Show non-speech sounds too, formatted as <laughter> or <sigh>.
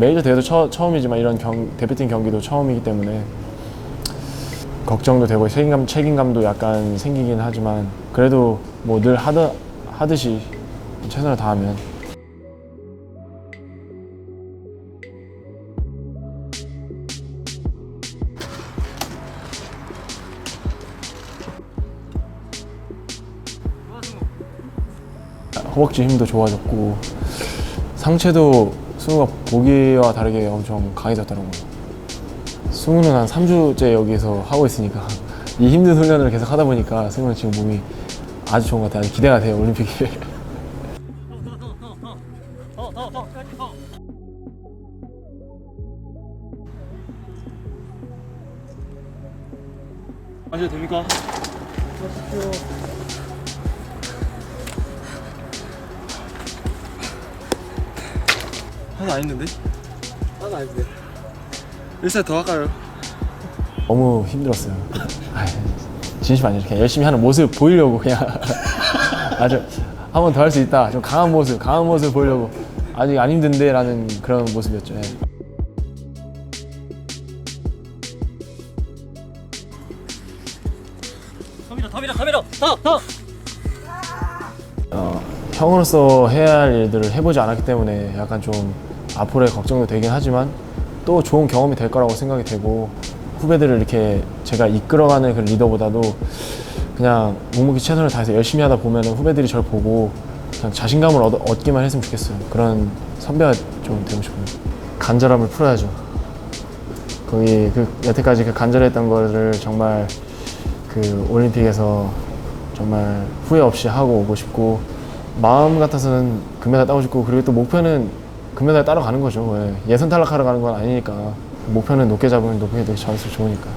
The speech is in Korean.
메이저 대회도 처, 처음이지만 이런 경, 대표팀 경기도 처음이기 때문에 걱정도 되고 책임감, 책임감도 약간 생기긴 하지만 그래도 뭐 늘 하듯이 최선을 다하면. 허벅지 힘도 좋아졌고 상체도 승우가 보기와 다르게 엄청 강해졌더라고요. 승우는 한 3주째 여기서 하고 있으니까 이 힘든 훈련을 계속 하다 보니까 승우는 지금 몸이 아주 좋은 것 같아요. 아주 기대가 돼요 올림픽에. 앉아도 됩니까? 하나 안 했는데? 하나 안 했는데 1세 더 할까요? 너무 힘들었어요. 아이, 진심 아니에요. 그냥 열심히 하는 모습 보이려고 그냥 <laughs> 아주 한 번 더 할 수 있다. 좀 강한 모습, 강한 모습 보이려고 아직 안 힘든데라는 그런 모습이었죠. 예. 더 밀어 더 밀어 더 밀어 더더 어, 형으로서 해야 할 일들을 해보지 않았기 때문에 약간 좀 앞으로의 걱정도 되긴 하지만 또 좋은 경험이 될 거라고 생각이 되고 후배들을 이렇게 제가 이끌어가는 그 리더보다도 그냥 묵묵히 최선을 다해서 열심히 하다 보면 후배들이 저를 보고 그냥 자신감을 얻, 얻기만 했으면 좋겠어요. 그런 선배가 좀 되고 싶어요. 간절함을 풀어야죠. 거기 그 여태까지 그 간절했던 거를 정말 그 올림픽에서 정말 후회 없이 하고 오고 싶고 마음 같아서는 금메달 따고 싶고 그리고 또 목표는 금메달 따러 가는 거죠. 예. 예선 탈락하러 가는 건 아니니까 목표는 높게 잡으면 높게 높게 잡을수록 좋으니까.